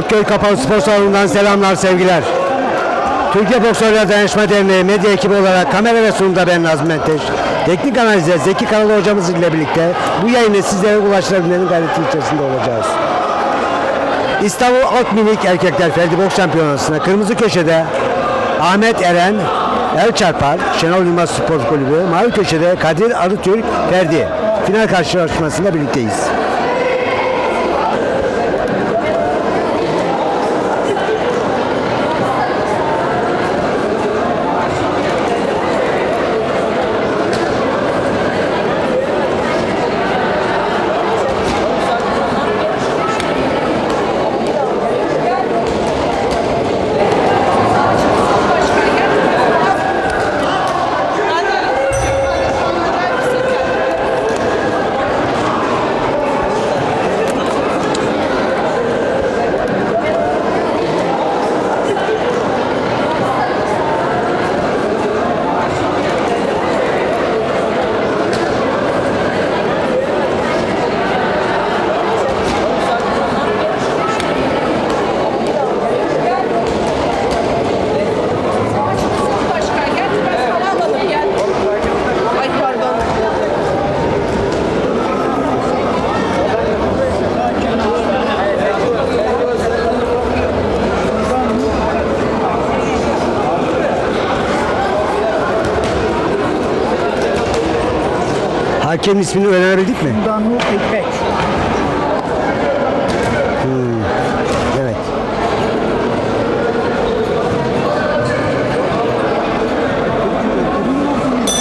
Kurtköy Kapalı Spor Salonu'ndan selamlar, sevgiler. Türkiye Boksörler Dayanışma Derneği medya ekibi olarak kamera ve sunumda ben Nazım Menteş. Teknik analizde Zeki Kanalı hocamız ile birlikte bu yayını sizlere ulaştırabilmenin gayreti içerisinde olacağız. İstanbul Alt Minik Erkekler Ferdi Boks Şampiyonası'na kırmızı köşede Ahmet Eren El Çarpar, Şenol Yılmaz Spor Kulübü, mavi köşede Kadir Arıtürk Ferdi. Final karşılaşmasında birlikteyiz. Hakemin ismini öğrenebildik mi? Danu İpek. Evet.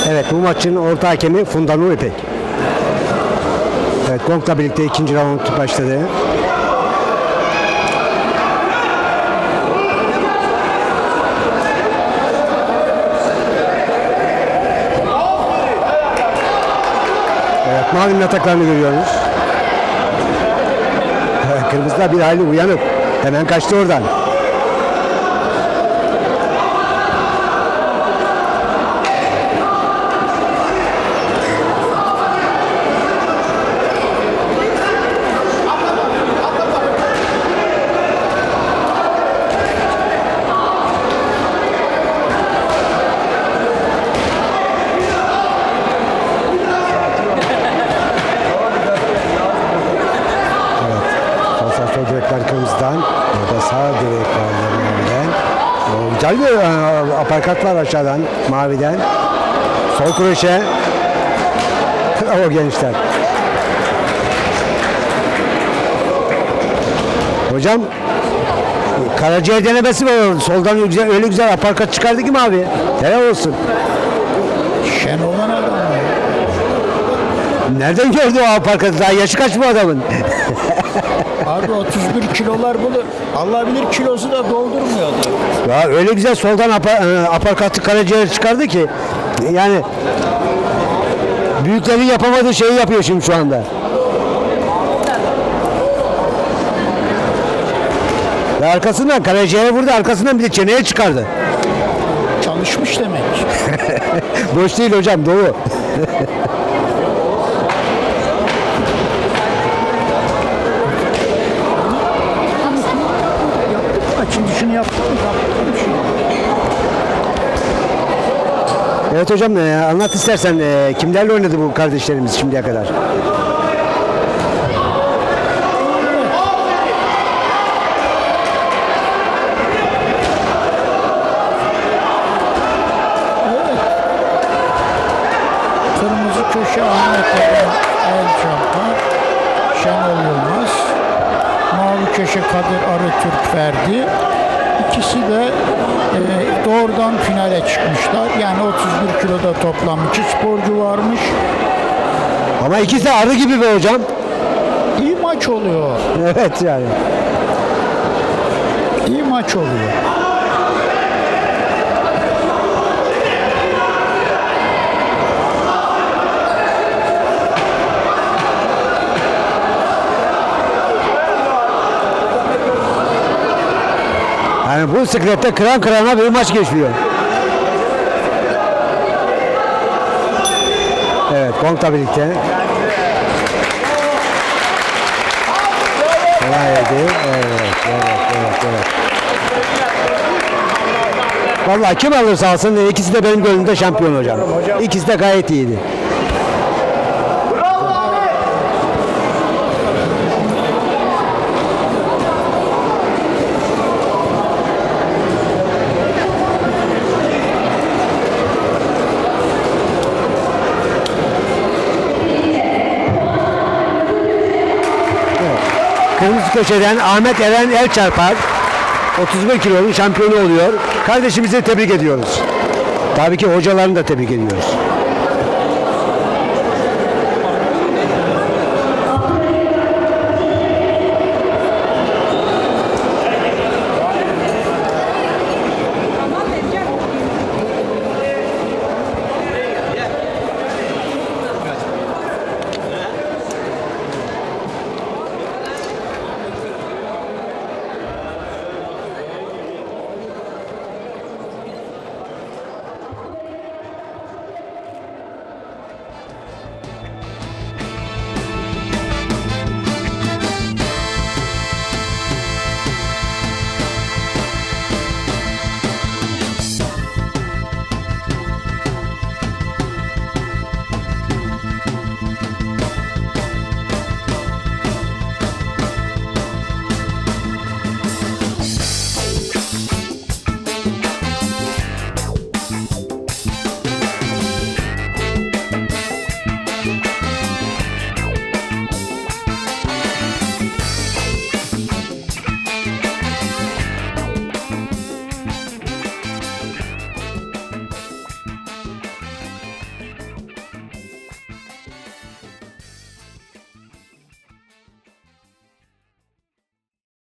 Evet bu maçın orta hakemi Funda Nur İpek. Evet Gong'la birlikte ikinci round başladı. Mavinin ataklarını görüyoruz. Evet, Kırmızıda bir hayli uyanık. Hemen kaçtı oradan. Sol sağ sol direkler kırmızıdan. Orada sağ direk var maviden. O, Güzel bir e, aparkat var aşağıdan maviden. Sol kroşe. Bravo gençler. Hocam Karaciğer denemesi var. Soldan öyle güzel, öyle güzel aparkat çıkardı ki mavi. Helal olsun. Şenol'un adamı. Nereden gördü o aparkatı? Daha yaşı kaç bu adamın? Abi 31 kilolar bulur. Allah bilir kilosu da doldurmuyordu. Ya öyle güzel soldan apa, e, aparkatı karaciğer çıkardı ki yani büyüklerin yapamadığı şeyi yapıyor şimdi şu anda. Ve arkasından karaciğere vurdu arkasından bir de çeneye çıkardı. Çalışmış demek. Boş değil hocam dolu. Yaptık mı? Evet hocam e, anlat istersen e, kimlerle oynadı bu kardeşlerimiz şimdiye kadar? Kırmızı köşe Ahmet Eren. Şenol Yılmaz. Mavi köşe Kadir Arıtürk Ferdi. İkisi de e, doğrudan finale çıkmışlar. Yani 31 kiloda toplam iki sporcu varmış. Ama ikisi de arı gibi be hocam. İyi maç oluyor. Evet yani. İyi maç oluyor. Yani bu siklette kıran kırana bir maç geçiyor. Evet Gong'la birlikte. Helal Haydi. Evet, evet, evet, evet. Vallahi kim alırsa alsın ikisi de benim gönlümde şampiyon hocam. İkisi de gayet iyiydi. Kırmızı köşeden Ahmet Eren El çarpar. 31 kilonun şampiyonu oluyor. Kardeşimizi tebrik ediyoruz. Tabii ki hocalarını da tebrik ediyoruz.